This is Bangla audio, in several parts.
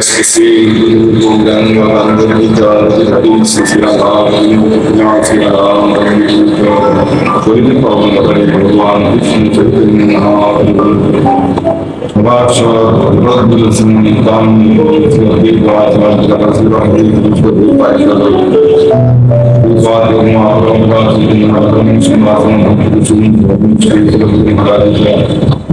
سيسين مدن وأنظر إجارة إنسس العالم يعطي العالم قل قوم غير عن إثم النهار وباشا رب الاسم قام يتوحيد وعطا جرس رحمه يتوحيد وعطا وقال ما رب العالمين على من سمعهم وقلتهم وقلتهم وقلتهم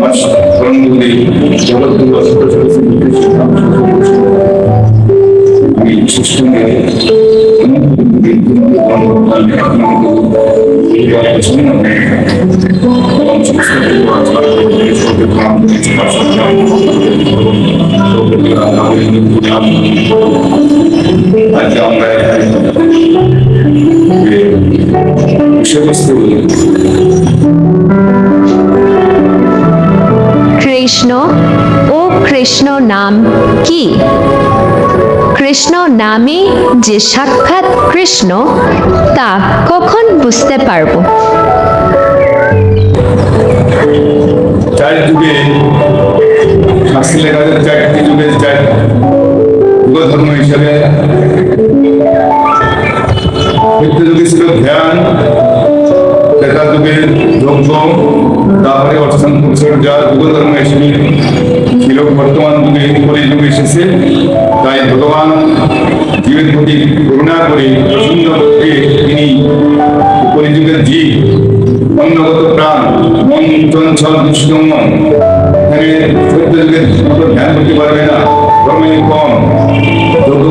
정말 그런 분들이 저같은 것을 저것을 믿겠습니다. 우리 지청에 우리 그런 일반의 청년에 그런 정책과 자료를 주고 다음 주가 선정하고 그런 나고 있는 분야 안정에 우리 최고스러운 কৃষ্ণ ও কৃষ্ণ নাম কি? কৃষ্ণ নামে যে সাক্ষাৎ কৃষ্ণ, তা কখন বুঝতে পারব? ধ্যান ত্রেতা অর্থাৎ পরিচর্যা যুগ ধর্ম হিসেবে ছিল বর্তমান যুগে কলি যুগ এসেছে, তাই ভগবান জীবের প্রতি করুণা করে প্রসন্ন তিনি কলিযুগের জীব, অন্নগত প্রাণ, মন, চঞ্চল ধ্যান করতে পারবে না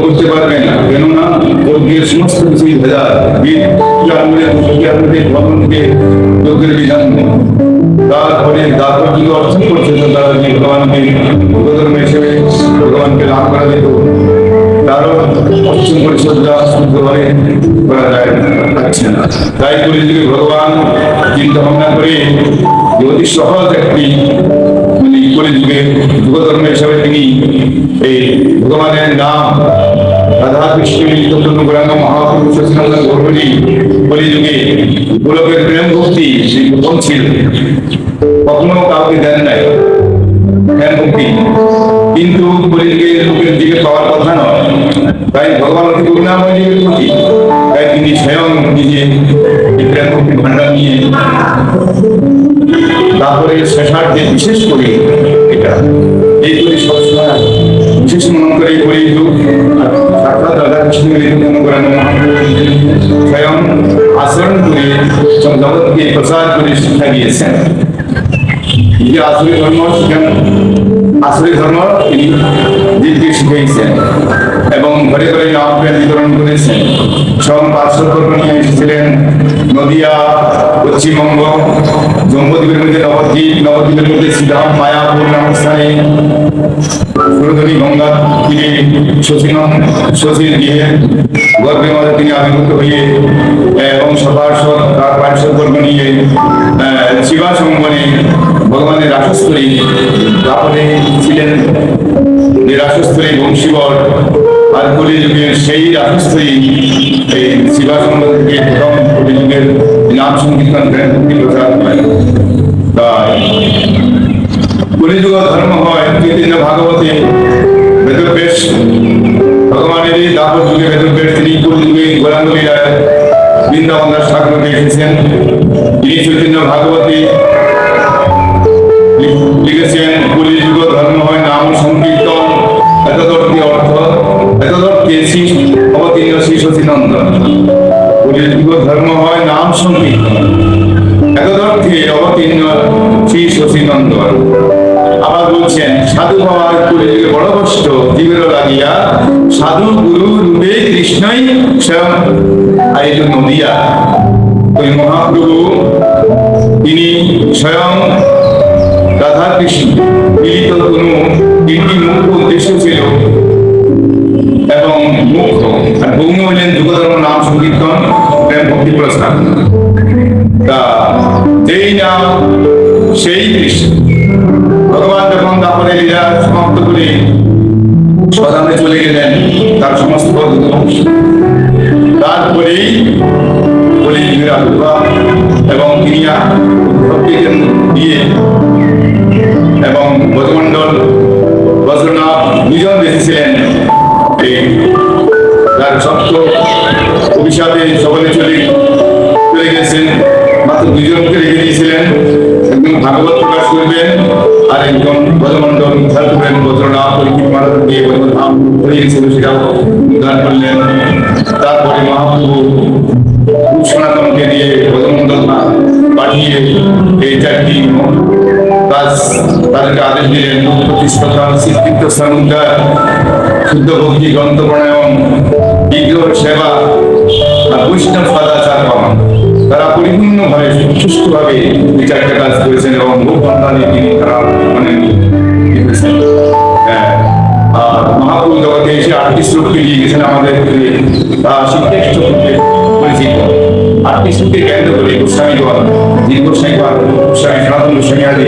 করতে পারবে না, কেননা যজ্ঞের সমস্ত বিধান। নেই। তারপরে তারপর যদি অর্জন করছে তো তারা যে ভগবানকে ভগধর্ম হিসেবে ভগবানকে লাভ করা যেত তারও অর্জন পরিচর্যা শুদ্ধভাবে করা যায় যাচ্ছে না তাই করে যদি ভগবান চিন্তা ভাবনা করে যে অতি সহজ একটি মানে করে যুগে যুগধর্ম হিসাবে তিনি এই ভগবানের নাম রাধা কৃষ্ণ মিলিত গৌরাঙ্গ মহাপুরুষ সচিনন্দ গৌরী কলিযুগে গোলকের প্রেম ভক্তি সেই গোপন ছিল কখনো কাউকে দেন নাই। জ্ঞান মুক্তি। কিন্তু কলিযুগে লোকের দিকে পাওয়ার কথা নয়। তাই ভগবান অতি করুণাময় জীবের প্রতি তাই তিনি স্বয়ং নিজে জ্ঞান মুক্তি ভান্ডার নিয়ে তারপরে শেষার্থে বিশেষ করে এটা, এই করে সবসময় বিশেষ মনে করে এই করে সাক্ষাৎ রাধা কৃষ্ণ মনে করেন স্বয়ং আচরণ করে জগৎকে প্রচার করে শিক্ষা দিয়েছেন। যে আসলে ধর্ম শিখান আসলে ধর্ম তিনি জীবকে শিখিয়েছেন এবং ঘরে ঘরে নাম বিতরণ করেছেন। সব পার্শ্বকর্ম নিয়ে এসেছিলেন নদিয়া, পশ্চিমবঙ্গ জম্বুদ্বীপের মধ্যে নবদ্বীপ, নবদ্বীপের মধ্যে শ্রীরাম, মায়াপুর নামক স্থানে সুরধনী গঙ্গা তীরে শচীনম শচীর গৃহে গর্ভের মধ্যে তিনি আবির্ভূত হয়ে এবং সপার্শ্বদ তার পার্শ্বকর্ম নিয়ে শিবা সঙ্গনে ভগবানের রাসস্থলী তারপরে ছিলেন যে বংশীবর, আর কলিযুগের সেই রাসস্থলী এই শিবাসঙ্গ থেকে প্রথম কলিযুগের নাম সংকীর্তন করেন প্রচার হয় তাই কলিযুগ ধর্ম হয় চৈতন্য ভাগবতে বেদবেশ ভগবানের এই দাপর যুগে বেদবেশ তিনি কলিযুগে গোলাঙ্গলীলায় বৃন্দাবন দাস ঠাকুরকে এসেছেন। তিনি চৈতন্য ভাগবতী লিখেছেন কলিযুগ ধর্ম হয় নাম সংকীর্তন। এতদর্থী অর্থ, এতদর্থে শ্রী অবতীর্ণ শ্রী সচিনন্দন। কলিযুগ ধর্ম হয় নাম সংকীর্তন। এতদর্থে অবতীর্ণ শ্রী শশীনন্দন আবার বলছেন, সাধু হওয়ার কলিযুগে বড় কষ্ট জীবের লাগিয়া সাধু গুরু রূপে কৃষ্ণই স্বয়ং আইল নদিয়া। ওই মহাপ্রভু, তিনি স্বয়ং কৃষ্ণ মিলিত কোনো তিনটি মুখ্য উদ্দেশ্য ছিল? এবং মুখ্য আর ভৌম হইলেন যুগধর্ম নাম সংকীর্তন প্রেম ভক্তি প্রস্তাব। তা যেই নাম, সেই কৃষ্ণ ভগবান যখন তারপরে লীলা সমাপ্ত করে সদানে চলে গেলেন, তার সমস্ত। তারপরেই আবির্ভাব এবং তিনি দিয়ে এবং ব্রজমণ্ডল বজ্রনাথ দুজন বেঁচেছিলেন। এই তার সত্য অভিশাপে সকলে চলে চলে গেছেন। মাত্র দুজনকে রেখে দিয়েছিলেন। একজন ভাগবত প্রকাশ করবেন, আর একজন ব্রজমণ্ডল উদ্ধার করবেন। বজ্রনাথ পরীক্ষিত মারা দিয়ে ব্রজনাম হয়েছিল সেটাও উদ্ধার করলেন। স্বীকৃত স্থান উদ্ধার শুদ্ধ ভক্তি গ্রন্থ প্রণয়ন বিগ্রহ সেবা আর বৈষ্ণব সদাচার পালন তারা পরিপূর্ণভাবে সুষ্ঠুভাবে এই চারটে কাজ করেছেন এবং বহু সন্তানে তিনি তারা মানে লিখেছেন। হ্যাঁ, আর মহাপুর জগতে এসে আটটি শ্লোককে নিয়ে গেছেন আমাদের তা পরিচিত আটটি শ্লোককে কেন্দ্র করে গোস্বামী দল দীর্ঘ গোস্বামী পাল গোস্বামী সনাতন গোস্বামী আদি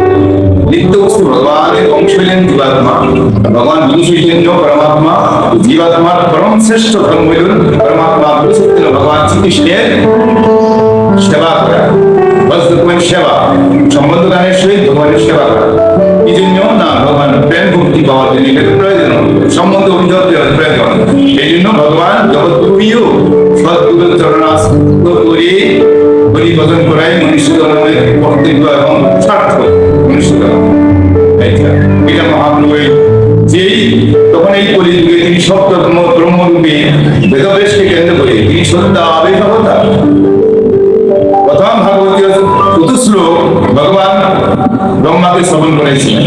মানে নিত্য বস্তু ভগবানের অংশ হলেন জীবাত্মা ভগবান বিদু চৈতন্য পরমাত্মা জীবাত্মার পরম শ্রেষ্ঠ ধর্ম হইল পরমাত্মা বিশুদ্ধ ভগবান শ্রীকৃষ্ণের সেবা করা বস সেবা সম্বন্ধ গানের সহিত ভগবানের সেবা করা এই জন্য না ভগবান প্রেম ভক্তি পাওয়ার জন্য এটা প্রয়োজন সম্বন্ধ অভিযোগ প্রয়োজন এই জন্য ভগবান জগৎগুরুও সদ্গুরু চরণাস্ত করে হরি করাই মনুষ্য জন্মের কর্তব্য এবং জন্ম এটা মহাপ্রভুর যেই তখন এই কলিযুগে তিনি সত্য ব্রহ্মরূপে বেদবেশকে কেন্দ্র করে তিনি সত্তা আবেশ প্রথম ভাগবতীয় চতুশ্লোক ভগবান ব্রহ্মাকে শ্রবণ করেছিলেন।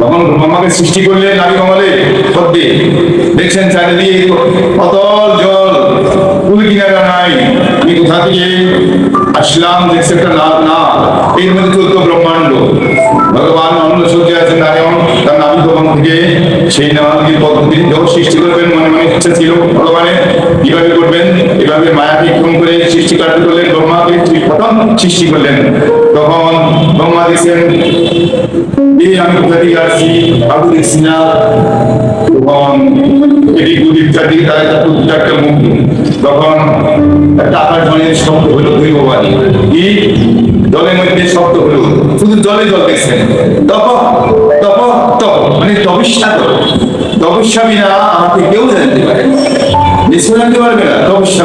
তখন ব্রহ্মাকে সৃষ্টি করলেন নারী কমলে পদ্মে। দেখছেন চারিদিকে অতল জল কুল কিনারা নাই। কোথা থেকে আসলাম দেখছে একটা না এর মধ্যে চোদ্দ ব্রহ্মাণ্ড। ভগবান অন্য সূর্যে আছেন নারায়ণ তার নামী ভগবান থেকে সেই নামাদির পদ্ধতি যখন সৃষ্টি করবেন, মনে মনে ইচ্ছা ছিল ভগবানের কীভাবে করবেন? এভাবে মায়াকে ক্ষম করে সৃষ্টি কার্য করলেন, ব্রহ্মাকে প্রথম সৃষ্টি করলেন। তখন ব্রহ্মা দিচ্ছেন এই আমি কোথা থেকে আসছি কাকু দেখছি না। তখন এটি গুদির চারদিকে তারা একটা মুখ তখন একটা আকাশবাণীর শব্দ হলো দৈববাণী জলের মধ্যে শব্দ হলো। শুধু জলে জল দেখছেন। তপ তপ তপ। মানে তপস্যা করো। তপস্যা বিনা আমাকে কেউ জানতে পারে নিশ্চয় জানতে পারবে না। তপস্যা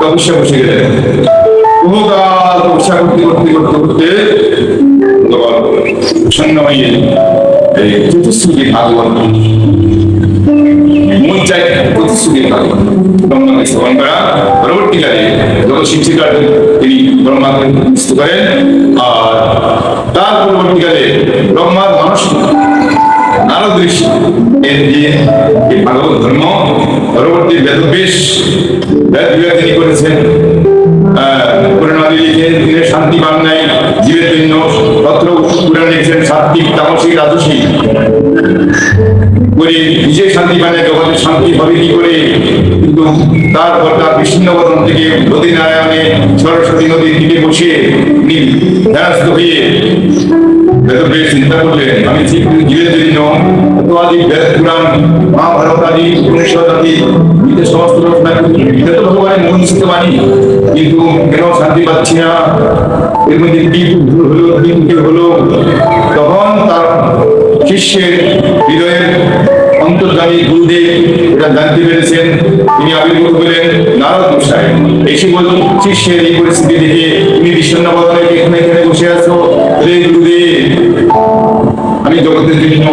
তপস্যা বসে গেলেন। বহুকাল তপস্যা করতে করতে করতে করতে প্রসন্ন হয়ে চতুশ্রুতি ভাগবত চাই প্রতিশ্রুতি ভাগবত ব্রহ্মাকে শ্রবণ করা পরবর্তীকালে যত শিক্ষিকার তিনি ব্রহ্মাকে নিশ্চিত করেন, আর তার পরবর্তীকালে ব্রহ্মার মানুষ নারদ এর দিয়ে এই ভাগবত ধর্ম, পরবর্তী বেদবেশ বেদ তিনি করেছেন পুরাণাদি লিখে দিনে শান্তি নাই, জীবের জন্য পত্র পুরাণ লিখেছেন সাত্বিক তামসিক রাজসিক করে নিজে শান্তি পানে জগতে শান্তি হবে কি করে? কিন্তু তারপর তার বিষ্ণুবদন থেকে নদী নারায়ণে সরস্বতী নদীর দিকে বসিয়ে তিনি ধ্যানস্থ হয়ে না? তখন তার শিষ্যের হৃদয়ের অন্তর্গামী গুরুদেব এটা জানতে পেরেছেন। তিনি আবির্ভূত হলেন নারদ গোসাই এসে বলুন শিষ্যের এই পরিস্থিতি দেখে তুমি বিষণ্ণ বদলে এখানে এখানে বসে আছো। রে গুরুদেব, আমি জগতের জন্য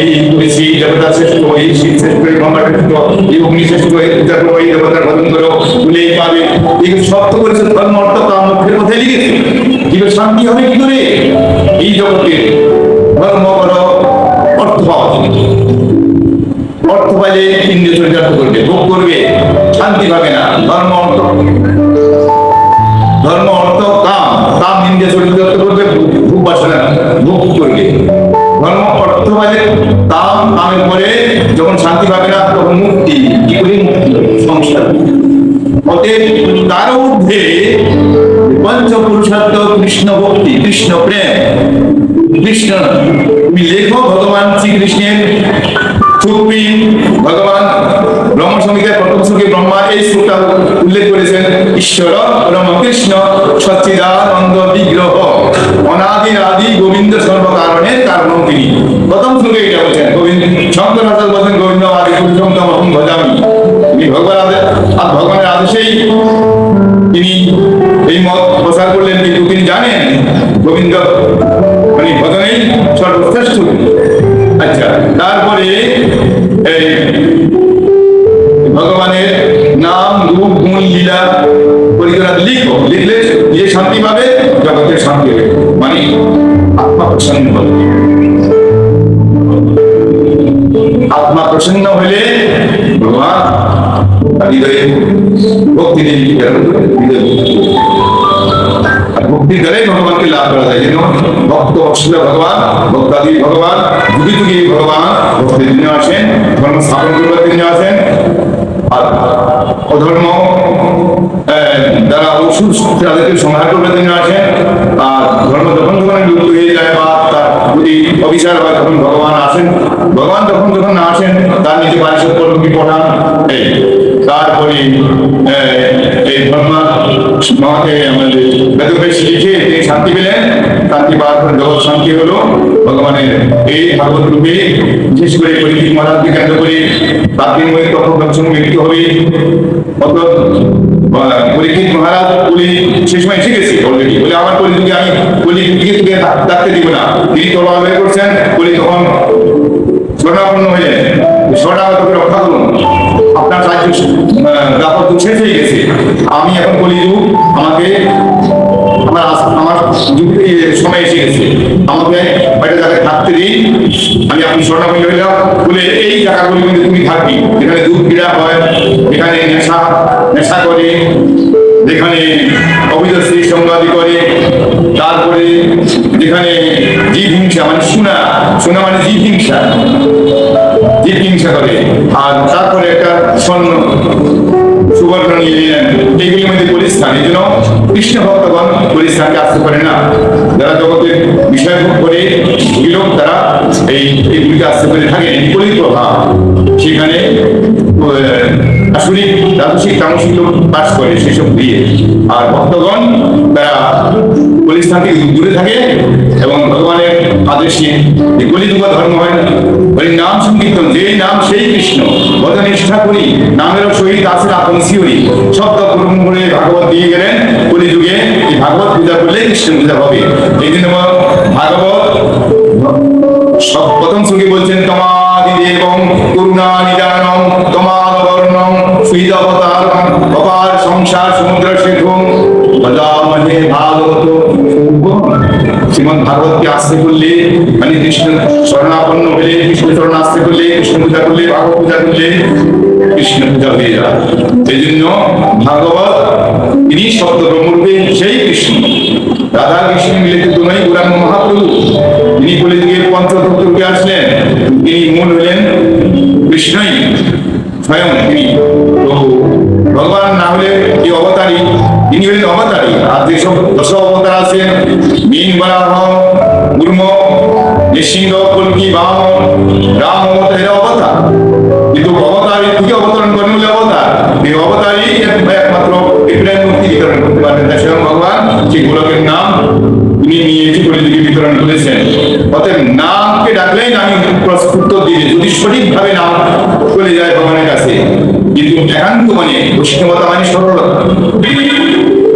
এই করেছি দেবতা শ্রেষ্ঠ, এই শিব শ্রেষ্ঠ, এই ব্রহ্মা শ্রেষ্ঠ, এই অগ্নি শ্রেষ্ঠ, এই পূজা করো এই দেবতার করো বলেই পাবে। এগুলো সব তো করেছে ধর্ম, অর্থ মধ্যে কিন্তু শান্তি হবে কি করে? এই জগতে ধর্ম অর্থ পাওয়া যাবে অর্থ পাইলে ইন্দ্রিয় চরিতার্থ করবে, ভোগ করবে, শান্তি পাবে না, ধর্ম অর্থ। ধর্ম অর্থ কাম কাম ইন্দ্রিয় চরিতার্থ করবে, ভোগ বাসনা, ভোগ করবে। ধর্ম অর্থ পাইলে কাম, কামের পরে যখন শান্তি পাবে না, তখন মুক্তি, কি করে মুক্তি সংসার। অতএব তার ঊর্ধ্বে পঞ্চপুরুষার্থ কৃষ্ণ ভক্তি, কৃষ্ণ প্রেম। কৃষ্ণ তুমি লেখো ভগবান শ্রীকৃষ্ণের চুক্তি ভগবান ব্রহ্ম সংহিতার প্রথম ব্রহ্মা এই শ্লোকটা উল্লেখ করেছেন, ঈশ্বর ব্রহ্মকৃষ্ণ সচ্চিদানন্দ বিগ্রহ, অনাদি আদি গোবিন্দ সর্বকারণের কারণ তিনি। প্রথম শ্লোকে এটা বলছেন, গোবিন্দ শঙ্কর হাজার বলছেন গোবিন্দ আদি পুরুষম তমহম ভজামি। তিনি ভগবান আর ভগবানের আদেশেই তিনি এই মত প্রচার করলেন, কিন্তু তিনি জানেন গোবিন্দ পরিকরা লিখো, লিখলে যে শান্তি পাবে জগতের শান্তি হবে। মানে আত্মা প্রসন্ন হবে। আত্মা প্রসন্ন হলে ভগবান হৃদয়ে ভক্তি ভক্তি দ্বারাই ভগবানকে লাভ করা যায়। যেন ভক্ত অশ্বিল ভগবান, ভক্তাদি ভগবান যুগে যুগে ভগবান, ভক্তের জন্য আসেন ধর্ম স্থাপন করবার জন্য আসেন। আর অধর্ম যারা অসুর তাদেরকে সংহার করবার জন্য আসেন আর ধর্ম যখন যখন লুপ্ত হয়ে যায় বা তার যদি অবিচার হয়, তখন ভগবান আসেন। ভগবান যখন যখন না আসেন, তার নিজে পারিষদ কর্মী পঠান এই, তারপরে এই ধর্মা আমাদের বেদবেশ লিখে তিনি শান্তি পেলেন। পাওয়ার জগৎ হলো। ভগবানের এই ভাগবত রূপে বিশেষ করে পরিচিত মহারাজকে কেন্দ্র করে মধ্যে তখন মৃত্যু হবে অত পরীক্ষিত মহারাজ বলি সে সময় এসে গেছে অলরেডি বলে আমি বলি না। তিনি তলোয়ার করছেন, বলি তখন স্বর্ণাপন্ন হয়ে স্বর্ণাগতকে রক্ষা করুন। আপনার রাজ্য দাপত্য শেষ হয়ে গেছে। আমি এখন বলি যুগ আমাকে আমার আমার সময় এসে গেছে। আমাকে বাইরে জায়গায় থাকতে দিন, আমি আপনি স্বর্ণাপন্ন হইলাম, বলে এই জায়গাগুলি মধ্যে তুমি থাকবি। এখানে দুধ ক্রীড়া হয় এখানে নেশা নেশা করে, যেখানে অবৈধ স্ত্রী সংবাদী করে, তারপরে যেখানে জীব হিংসা মানে শোনা শোনা মানে জীব হিংসা জীব হিংসা করে। আর তারপরে একটা স্বর্ণ। সুবর্ণ এইগুলির মধ্যে পরিস্থান এই জন্য কৃষ্ণ ভক্তগণ পরিস্থানকে আসতে পারে না। যারা জগতের বিষয় করে ওই লোক তারা এই এইগুলিকে আসতে পারে থাকে বিপরীত প্রভাব সেখানে আহ, আসরিক রাজসিক তামসিক বাস করে সেসব দিয়ে। আর ভক্তগণ তারা কলিস্থান থেকে, দূরে থাকে এবং ভগবানের আদেশে এই কলিযুগ ধর্ম হয় না। ওই নাম সংকীর্তন যে নাম, সেই কৃষ্ণ। ভজন নিষ্ঠা করি নামের সহিত আছে আপন শিহরি শব্দ গ্রহণ করে ভাগবত দিয়ে গেলেন। কলিযুগে এই ভাগবত পূজা করলে কৃষ্ণ পূজা হবে। এই জন্য ভাগবত, সব প্রথম সঙ্গে বলছেন তমাদি দেবং করুণা শ্রীমদ ভাগবতকে আসতে করলে মানে কৃষ্ণ শরণাপন্ন হলে, কৃষ্ণ শরণ আসতে করলে কৃষ্ণ পূজা করলে, ভাগবত পূজা করলে কৃষ্ণ পূজা হয়ে যায়। এই জন্য ভাগবত, তিনি শব্দ ব্রহ্মরূপে সেই কৃষ্ণ। রাধা কৃষ্ণ মিলে কিন্তু নয়, গুরাঙ্গ মহাপ্রভু। তিনি বলে দিয়ে পঞ্চতত্ত্বকে আসলেন। তিনি মূল হলেন কৃষ্ণই, স্বয়ং তিনি। তো ভগবান না হলে এই অবতারী তিনি হলেন অবতারী আর যেসব দশ অবতার আছেন মীন বরাহ গুর্ম নৃসিংহ কল্কি বাম, রাম অবতার এরা অবতার। কিন্তু অবতারী থেকে অবতরণ করেন হলে অবতার? এই অবতারই একমাত্র ইব্রাহিম মুক্তি বিতরণ করতে পারেন তাই স্বয়ং ভগবান সেই গোলকের নাম তিনি নিয়ে এসে পরিধিকে বিতরণ করেছেন। অতএব নামকে ডাকলেই নামই প্রস্ফুট দিয়ে যদি সঠিকভাবে নাম চলে যায় ভগবানের কাছে, কিন্তু একান্ত মানে বৈষ্ণবতা মানে সরলতা।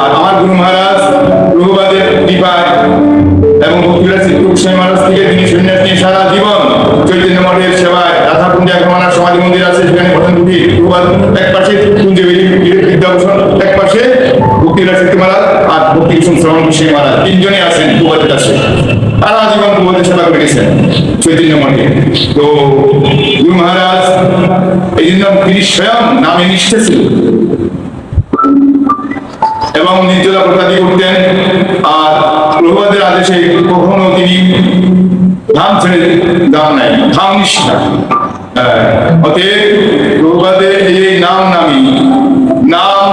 আর আমার গুরু মহারাজ প্রভুবাদের কৃপায় এবং ভক্তিরাজ শ্রী মহারাজ থেকে তিনি সন্ন্যাস নিয়ে সারা জীবন চৈতন্য মঠের সেবায় রাধাকুণ্ডে একমানা সমাধি মন্দির আছে, সেখানে প্রথম দুটি প্রভুবাদ এক পাশে কুঞ্জে বিদ্যাভূষণ, এক পাশে ভক্তিরাজ মহারাজ আর ভক্তিভূষণ শ্রবণ কৃষ্ণ মহারাজ। তিনজনে আছেন প্রভুবাদের কাছে। সারা জীবন প্রভুবাদের সেবা করে গেছেন চৈতন্য মঠে। তো গুরু মহারাজ, এই জন্য তিনি স্বয়ং নামে নিষ্ঠা ছিল এবং নির্জলা প্রসাদী করতেন। আর প্রভুবাদের আদেশে কখনো তিনি ধাম ছেড়ে দাম নাই ধাম নিষ্ঠা। অতএব প্রভুবাদের এই নাম নামি নাম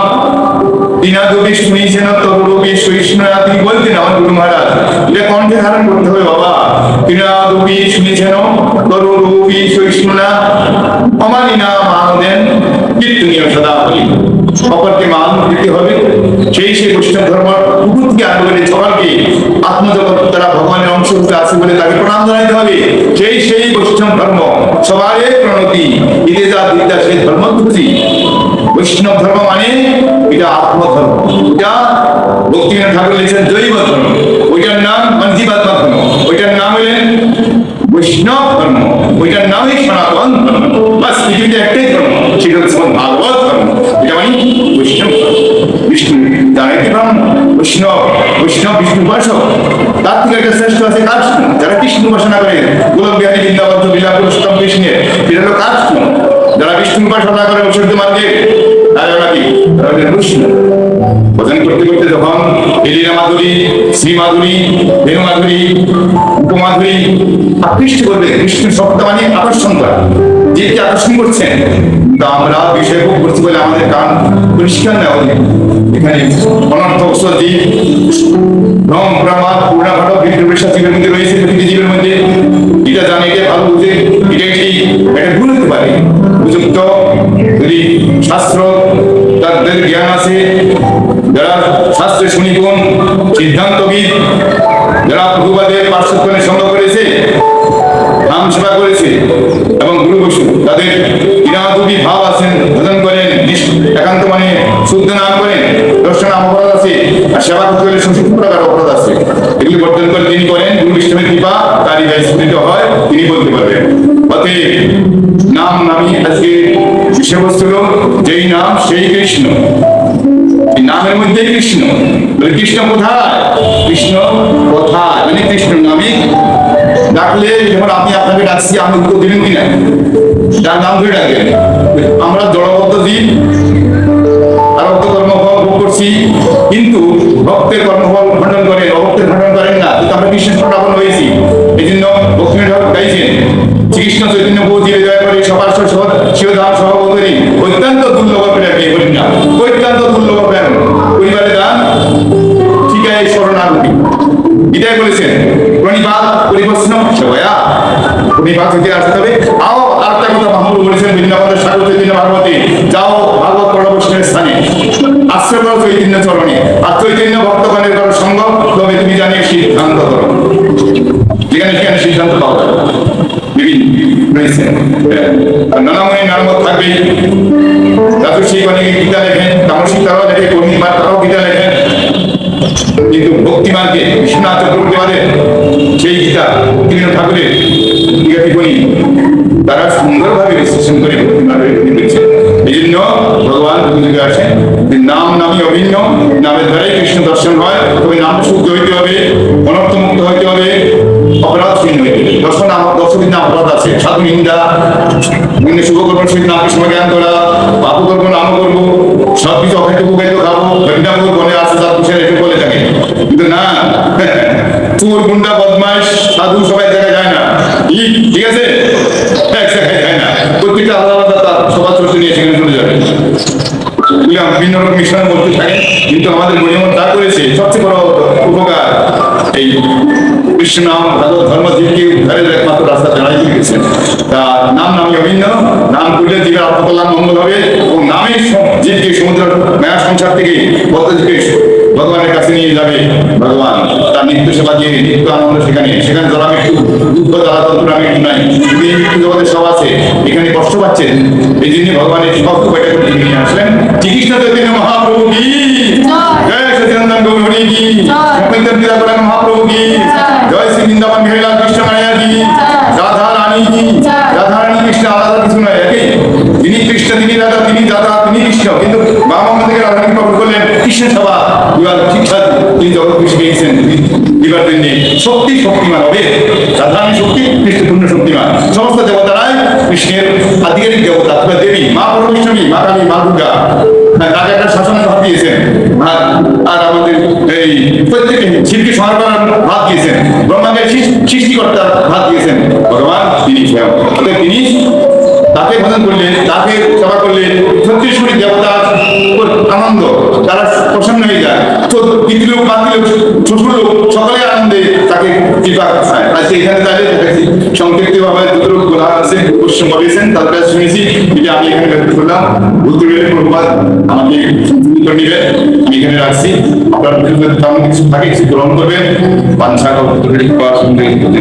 দিনাদবি শুনিয়েছেন তরুবি সহিষ্ণুরা তিনি বলতেন আমার গুরু মহারাজ। এটা কণ্ঠে ধারণ করতে হবে, বাবা। দিনাদবি সহিষ্ণুরা নাম আনন্দেন কীর্তনীয় সদা বলি। অপরকে মান দিতে হবে। সেই সেই বৈষ্ণব ধর্ম কুকুরকে আন্দোলনে সবাইকে আত্মজগৎ তারা ভগবানের অংশ হতে আছে বলে তাকে প্রণাম জানাইতে হবে। সেই সেই বৈষ্ণব ধর্ম সবারই প্রণতি ঈদে যা বিদ্যা সেই ধর্ম খুঁজি বৈষ্ণব ধর্ম মানে এটা আত্মধর্ম। এটা ভক্তিনাথ ঠাকুর লিখেছেন জৈব ধর্ম। ওইটার নাম মানে ধর্ম। ওইটার নাম হলেন বৈষ্ণব ধর্ম। ওইটার নামই সনাতন ধর্ম। বাস পৃথিবীতে একটাই ধর্ম, সেটা হচ্ছে ভাগবত ধর্ম। এটা মানে বৈষ্ণব। বিষ্ণু, যারা কি ব্রাহ্মণ? বৈষ্ণব বৈষ্ণব, বিষ্ণু উপাসক তার থেকে একটা শ্রেষ্ঠ আছে কার্ষ্ণ যারা কৃষ্ণ উপাসনা করেন গোলক বিহারী বৃন্দাবদ্ধ লীলা পুরুষোত্তম কৃষ্ণের এটা হলো কার্ষ্ণ যারা বিষ্ণু উপাসনা করে, ঔষধ মার্গে, তারা ওরা কি? তারা হলেন বৈষ্ণব ভজন করতে করতে যখন এলিনা মাধুরী, শ্রী মাধুরী বেনু মাধুরী, উপমাধুরী আকৃষ্ট করবে কৃষ্ণ সত্তা মানে আকর্ষণ করা। যে আকর্ষণ করছেন। কিন্তু আমরা বিষয় ভোগ করছি বলে আমাদের কান পরিষ্কার না হলে। এখানে অনর্থক সজি ভ্রম প্রমাদ পূর্ণা ঘটক বিদ্রোহের জীবের মধ্যে রয়েছে, প্রতিটি জীবের মধ্যে। এটা জানে এটা ভালো বুঝে এটা কি এটা ভুল হতে পারে। উপযুক্ত যদি শাস্ত্র তাদের জ্ঞান আছে, যারা শাস্ত্রে শুনিগুণ, সিদ্ধান্তবিদ, যারা প্রভুবাদের পার্শ্বক্ষণে সঙ্গ করেছে, নাম সেবা করেছে একান্ত মানে শুদ্ধ নাম করেন দর্শন অপরাধ আছে আর সেবা করতে গেলে সুষুপ্ত প্রকার অপরাধ আছে। এগুলি বর্জন করে তিনি করেন, গুরু বিষ্ণুর কৃপা, তারই স্ফুটিত হয়, তিনি বলতে পারবেন। অতএব, নাম নামি আজকে বিষয়বস্তু হলো যেই নাম সেই কৃষ্ণ। নামের মধ্যে কৃষ্ণ। কৃষ্ণ কোথায়? কৃষ্ণ কোথায়? মানে কৃষ্ণ নামে ডাকলে যেমন আমি আপনাকে ডাকছি, আমি উত্তর দিলেন কিনা? যার নাম ধরে ডাকলেন আমরা জড়বদ্ধ জীব আর ভক্ত কর্মফল ভোগ করছি, কিন্তু ভক্তের কর্মফল খণ্ডন করেন অভক্তের খণ্ডন করেন না। কিন্তু আমরা কৃষ্ণ সমাপন হয়েছি। এই জন্য ঠাকুর গাইছেন। শ্রীকৃষ্ণ চৈতন্য বহু ধীরে জয় করে সবার শিবধাম সহবতী অত্যন্ত দুর্লভ প্রেম এই বলি না অত্যন্ত দুর্লভ প্রেম পরিবারে দান ঠিকায় শরণাগতি। গীতায় বলেছেন প্রণিপাত পরিপ্রশ্ন সেবয়া প্রণিপাত হইতে আসতে হবে। আও আর একটা কথা মহাপ্রভু বলেছেন বৃন্দাবনের সাগর চৈতন্য ভাগবতী যাও ভাগবত পরবর্ষণের স্থানে আশ্রয় করো চৈতন্য চরণে। আর চৈতন্য ভক্তগণের কারও সঙ্গ, তবে তুমি জানিয়ে সিদ্ধান্ত করো। যেখানে সেখানে সিদ্ধান্ত পাওয়া যাবে। বিভিন্ন রয়েছে। নানাময় নানামত থাকবে। রাজস্বী অনেকে গীতা লেখেন, তামসিক তারাও লেখে কর্মী বা তারাও গীতা কিন্তু ভক্তি বিশ্বনাথ চক্রবর্তী সেই গীতা ভক্তিবিনোদ ঠাকুরের গীতা টিপ্পণী তারা সুন্দরভাবে বিশ্লেষণ করে ভক্তি মার্গে এই জন্য ভগবান যুগে আসেন নাম নামই অভিন্ন, নামের দ্বারাই কৃষ্ণ দর্শন হয়, তবে নাম শুদ্ধ হইতে হবে, অনর্থ মুক্ত হইতে হবে, অপরাধ শূন্য হইতে হবে। দর্শন আমার দর্শকের নাম অপরাধ আছে। সাধু নিন্দা, বিভিন্ন শুভ কর্ম সহিত নাম কৃষ্ণ জ্ঞান করা পাপ করব নাম করব সব কিছু অখাদ্য কুখাদ্য খাব ঘটনাপুর বলে আসে তার পুষে রেখে বলে থাকে কিন্তু না? চোর, গুন্ডা, বদমাইশ, সাধু সবাই দেখা যায় না। ঠিক আছে? জায়গায় যায় না প্রত্যেকটা ধর্ম রাস্তা জানাই তা নাম নামে অভিন্ন। নাম করলে জীবের হবে। এবং নামে জীবকে সমুদ্র সংসার থেকে নিয়ে যাবে। ভগবান তার নিত্য সেবা দিয়ে নিত্য আনন্দ সেখানে। সেখানে যারা মৃত্যু দুঃখ তারা তন্ত্র মৃত্যু নাই যদি মৃত্যু জগতের সব আছে। এখানে কষ্ট পাচ্ছেন। এই জন্য ভগবানের সব কয়টা করে নিয়ে আসলেন। শ্রীকৃষ্ণ চৈতন্য মহাপ্রভু কি? জয়। সচিনন্দন গৌর হরি কি গোবিন্দ বিদ্যাপরায়ণ মহাপ্রভু কি? জয়। শ্রী বৃন্দাবন কৃষ্ণ মায়া কি? রাধা রানী কি? রাধা রানী কৃষ্ণ আলাদা কিছু নয় একই তিনি কৃষ্ণ তিনি রাধা তিনি দাদা তিনি কৃষ্ণ। কিন্তু বাবা মা থেকে রাধাকে প্রকট করলেন কৃষ্ণ সভা শিক্ষা তিনি জগৎ হ্যাঁ, একটা শাসনের ভাব দিয়েছেন। ভগবান তাকে ভজন করলে তাকে সেবা করলে দেবতার উপর আনন্দ তারা প্রসন্ন হয়ে যায়। শ্বশুরলোক সকলে আনন্দে তাকে কৃপা খায় আজকে এখানে দাঁড়িয়ে দেখেছি সংক্ষিপ্ত ভাবে দুটো লোক বলা আছে প্রশ্ন বলেছেন তার কাছে শুনেছি যেটা আমি এখানে করলাম বুদ্ধ প্রভুপাত আমাকে আপনার কিছু থাকে, কিছু গ্রহণ করবেন করতে